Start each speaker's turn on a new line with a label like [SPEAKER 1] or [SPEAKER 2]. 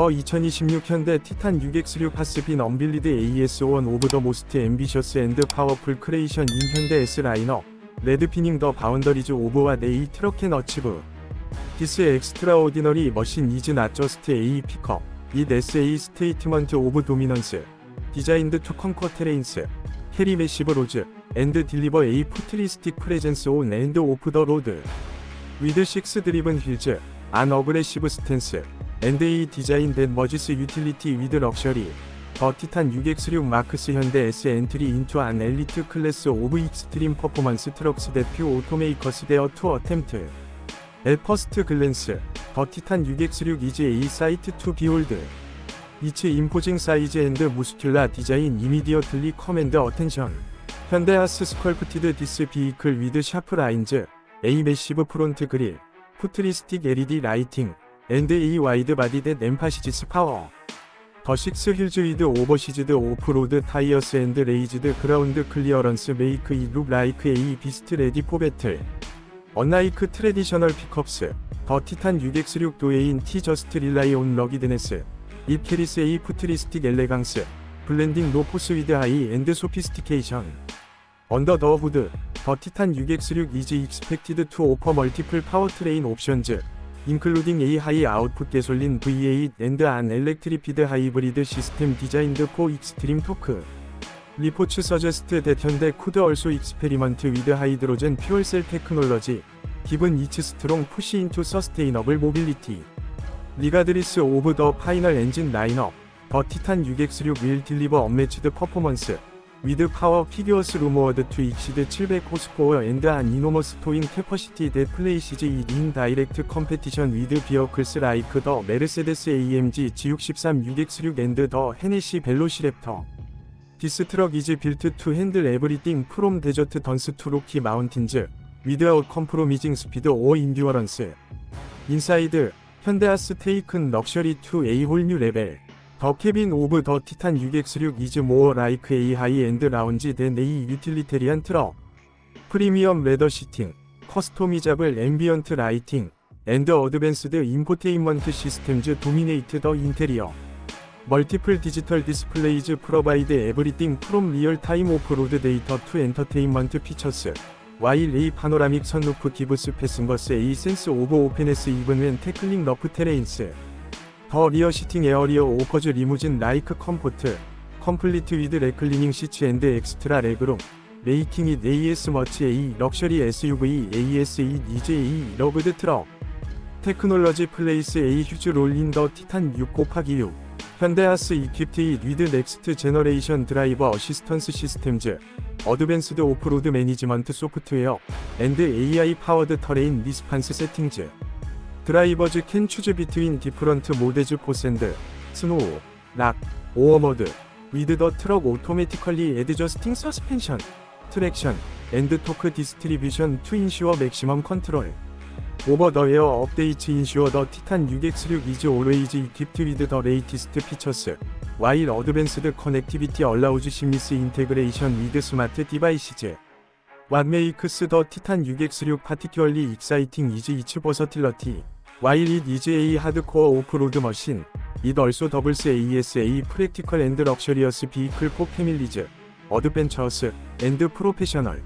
[SPEAKER 1] 더 2026 현대 티탄 6X6 하스빈 언빌리드 AS1 오브 더 모스트 앰비셔스 앤드 파워풀 크레이션 인 현대 S 라인업 레드피닝 더 바운더리즈 오브와 네이 트럭 앤 어치브 디스 엑스트라오디너리 머신 이즈 낫 저스트 A 픽업 잇 SA 스테이트먼트 오브 도미넌스 디자인드 투 컨커 테레인스 캐리 매시브 로즈 앤드 딜리버 A 푸트리스틱 프레젠스 온 앤드 오프 더 로드. 위드 식스 드리븐 힐즈 안 어그레시브 스탠스 앤드 A 디자인 된 머지스 유틸리티 위드 럭셔리 더 티탄 6X6 마크스 현대 S 엔트리 인투 안 엘리트 클래스 오브 익스트림 퍼포먼스 트럭스 대표 오토메이커스 데어 투 어템트 엘 퍼스트 글랜스 더 티탄 6X6 이즈 A 사이트 투 비홀드 이츠 임포징 사이즈 앤드 무스큘라 디자인 이미디어틀리 커맨드 어텐션 현대아스 스컬프티드 디스 비이클 위드 샤프 라인즈 A 매시브 프론트 그릴 푸트리스틱 LED 라이팅 앤드 A 와이드 바디드 엠파시지스 파워 더 식스 힐즈 위드 오버시즈드 오프로드 타이어스 앤드 레이즈드 그라운드 클리어런스 메이크 이룩 라이크 A 비스트 레디 포 배틀 언라이크 트레디셔널 픽업스 더 티탄 6X6 도에인 티 저스트 릴라이 온 러기드네스 이 캐리스 A 푸트리스틱 엘레강스 블렌딩 노 포스 위드 하이 앤드 소피스티케이션 언더 더 후드 더 티탄 6X6 이즈 익스펙티드 투 오퍼 멀티플 파워트레인 옵션즈 인클루딩 A 하이 아웃풋 게솔린 V8 앤드 안 엘렉트리피드 하이브리드 시스템 디자인드 포 익스트림 토크 리포츠 서제스트 대 현대 쿠드 얼소 익스페리먼트 위드 하이드로젠 퓨얼셀 테크놀러지 기븐 이츠 스트롱 푸시 인투 서스테이너블 모빌리티 리가드리스 오브 더 파이널 엔진 라인업 더 티탄 6X6 윌 딜리버 언매치드 퍼포먼스 위드 파워 피규어스 루머워드 투 익시드 700 호스포어 앤드 안 이노머스 토잉 캐퍼시티 데 플레이시즈 이인 다이렉트 컴페티션 위드 비어클스 라이크 더 메르세데스 AMG G63 6X6 앤드 더 헤네시 벨로시랩터. 디스 트럭 이즈 빌트 투 핸들 에브리띵 프롬 데저트 던스 투 로키 마운틴즈. 위드아웃 컴프로미징 스피드 오 인듀어런스. 인사이드 현대아 스 테이큰 럭셔리 투 A 홀뉴 레벨 더 케빈 오브 더 티탄 6X6 이즈 모어 라이크 A 하이 엔드 라운지 댄 A 유틸리테리안 트럭. 프리미엄 레더 시팅 커스토미자블 앰비언트 라이팅 앤드 어드밴스드 인포테인먼트 시스템즈 도미네이트 더 인테리어 멀티플 디지털 디스플레이즈 프로바이드 에브리띵 프롬 리얼 타임 오프 로드 데이터 투 엔터테인먼트 피처스 와일 A 파노라믹 선루프 기브스 패싱거스 A 센스 오브 오페네스 이븐 웬 태클링 러프 테레인스 더 리어 시팅 에어리어 오퍼즈 리무진 라이크 컴포트 컴플리트 위드 레클리닝 시츠 앤드 엑스트라 레그룸 메이킹 잇 AS 머치 A 럭셔리 SUV AS 잇 이즈 A 러브드 트럭 테크놀러지 플레이스 A 휴즈 롤린 더 티탄 6 곱하기 6 현대아스 이퀴프트 잇 위드 넥스트 제너레이션 드라이버 어시스턴스 시스템즈 어드밴스드 오프로드 매니지먼트 소프트웨어 앤드 AI 파워드 터레인 리스판스 세팅즈 드라이버즈 캔 추즈 비트윈 디프런트 모데즈 포샌드 스노우 락 오어머드 위드 더 트럭 오토매티컬리 에드저스팅 서스펜션 트랙션 앤드 토크 디스트리뷰션 투 인슈어 맥시멈 컨트롤 오버 더 에어 업데이트 인슈어 더 티탄 6X6 이즈 올웨이즈 이퀴프트 위드 더 레이티스트 피처스 와일 어드밴스드 커넥티비티 얼라우즈 시미스 인테그레이션 위드 스마트 디바이시즈 makes the Titan 6X6 particularly exciting is it is a hardcore off-road machine, it also doubles as a practical and luxurious vehicle for families, adventurers, and professional.